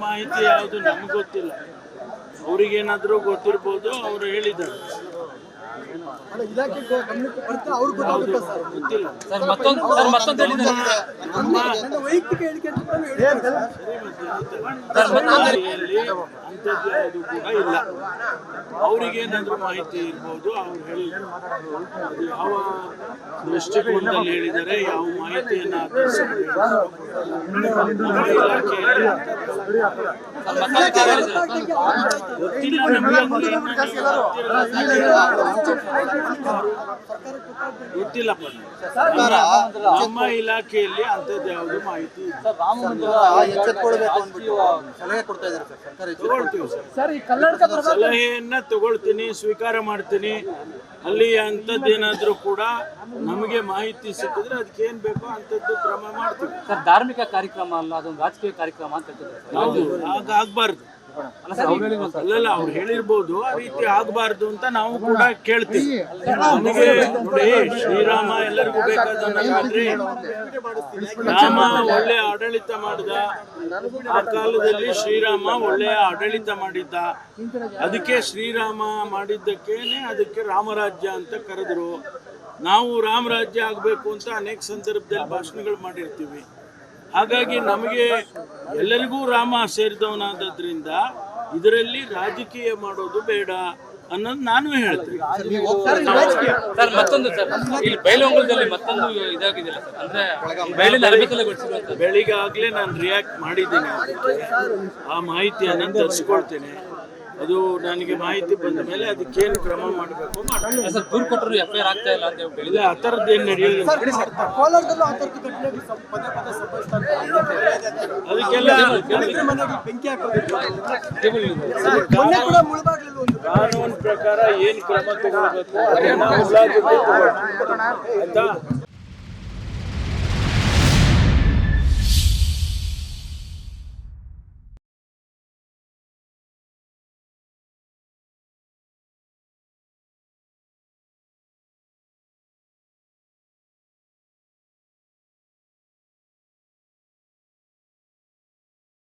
ಮಾಹಿತಿ ಯಾವುದು ನಮ್ಗೆ ಗೊತ್ತಿಲ್ಲ. ಅವ್ರಿಗೇನಾದ್ರೂ ಗೊತ್ತಿರ್ಬೋದು ಅವ್ರು ಹೇಳಿದ್ದಾರೆ. ಗೊತ್ತಿಲ್ಲ. ಅಂಥದ್ದು ಯಾವುದು ಕೂಡ ಇಲ್ಲ. ಅವ್ರಿಗೇನಾದ್ರೂ ಮಾಹಿತಿ ಇರ್ಬೋದು ಅವ್ರು ಹೇಳಿದ್ರು ಅದು ಯಾವ ದೃಷ್ಟಿಕೋನದಲ್ಲಿ ಹೇಳಿದರೆ ಯಾವ ಮಾಹಿತಿಯನ್ನು ಗೊತ್ತಿಲ್ಲ ನಮ್ಮ ಇಲಾಖೆಯಲ್ಲಿ ಅಂಥದ್ದು ಯಾವುದು ಮಾಹಿತಿ ಸರ್ ತಗೊಳ್ತೀವಿ ಸಲಹೆಯನ್ನ ತಗೊಳ್ತೀನಿ ಸ್ವೀಕಾರ ಮಾಡ್ತೀನಿ. ಅಲ್ಲಿ ಅಂಥದ್ದೇನಾದ್ರೂ ಕೂಡ ನಮಗೆ ಮಾಹಿತಿ ಸಿಕ್ಕಿದ್ರೆ ಅದಕ್ಕೆ ಏನ್ ಬೇಕೋ ಅಂಥದ್ದು ಕ್ರಮ ಮಾಡ್ತೀವಿ ಸರ್ ಧಾರ್ಮಿಕ ಕಾರ್ಯಕ್ರಮ ಅಲ್ಲ ಅದೊಂದು ರಾಜಕೀಯ ಕಾರ್ಯಕ್ರಮ ಅಂತ ಆಗಬಾರ್ದು. ಹೌದು ಆಗ ಅಲ್ಲಲ್ಲ ಅವ್ರು ಹೇಳಿರ್ಬೋದು ಆ ರೀತಿ ಆಗಬಾರ್ದು ಅಂತ ನಾವು ಕೂಡ ಕೇಳ್ತೀವಿ. ನಮಗೆ ನೋಡಿ ಶ್ರೀರಾಮ ಎಲ್ಲರಿಗೂ ಬೇಕಾದ್ರೆ ರಾಮ ಒಳ್ಳೆ ಆಡಳಿತ ಮಾಡಿದ. ಆ ಕಾಲದಲ್ಲಿ ಶ್ರೀರಾಮ ಒಳ್ಳೆಯ ಆಡಳಿತ ಮಾಡಿದ್ದ. ಅದಕ್ಕೆ ಶ್ರೀರಾಮ ಮಾಡಿದ್ದಕ್ಕೇನೆ ಅದಕ್ಕೆ ರಾಮರಾಜ್ಯ ಅಂತ ಕರೆದ್ರು. ನಾವು ರಾಮರಾಜ್ಯ ಆಗಬೇಕು ಅಂತ ಅನೇಕ ಸಂದರ್ಭದಲ್ಲಿ ಭಾಷಣಗಳು ಮಾಡಿರ್ತೀವಿ. ಹಾಗಾಗಿ ನಮಗೆ ಎಲ್ಲರಿಗೂ ರಾಮ ಸೇರಿದವನಾದದ್ರಿಂದ ಇದರಲ್ಲಿ ರಾಜಕೀಯ ಮಾಡೋದು ಬೇಡ ಅನ್ನೋದು ನಾನು ಹೇಳ್ತೀನಿ. ಸರ್ ಮತ್ತೊಂದು ಸರ್ ಇಲ್ಲಿ ಬೈಲಹೊಂಗಲದಲ್ಲಿ ಮತ್ತೊಂದು ಇದಾಗಿದೆಯಲ್ಲ ಸರ್. ಅಂದ್ರೆ ಬಯಲಿನ ಅರಬಿಕಲಗೊಳಿಸಿರುವಂತ ಆಗ್ಲೇ ನಾನು ರಿಯಾಕ್ಟ್ ಮಾಡಿದ್ದೀನಿ ಆ ಮಾಹಿತಿಯನ್ನು ತರಿಸ್ಕೊಳ್ತೇನೆ. ಅದು ನನಗೆ ಮಾಹಿತಿ ಬಂದ ಮೇಲೆ ಅದಕ್ಕೇನು ಕ್ರಮ ಮಾಡಬೇಕು ದೂರು ಕೊಟ್ಟರು ಎಫ್ ಐ ಆರ್ ಆಗ್ತಾ ಇಲ್ಲ ಅಂತ ಹೇಳಿ ಇಲ್ಲ ಆ ಥರದ್ದು ಏನು ನಡೆಯಲಿಲ್ಲ. ಅದಕ್ಕೆಲ್ಲ ಕಾನೂನು ಪ್ರಕಾರ ಏನು ಕ್ರಮ ತಗೋಬೇಕು ಅದನ್ನ. ಆಯ್ತಾ?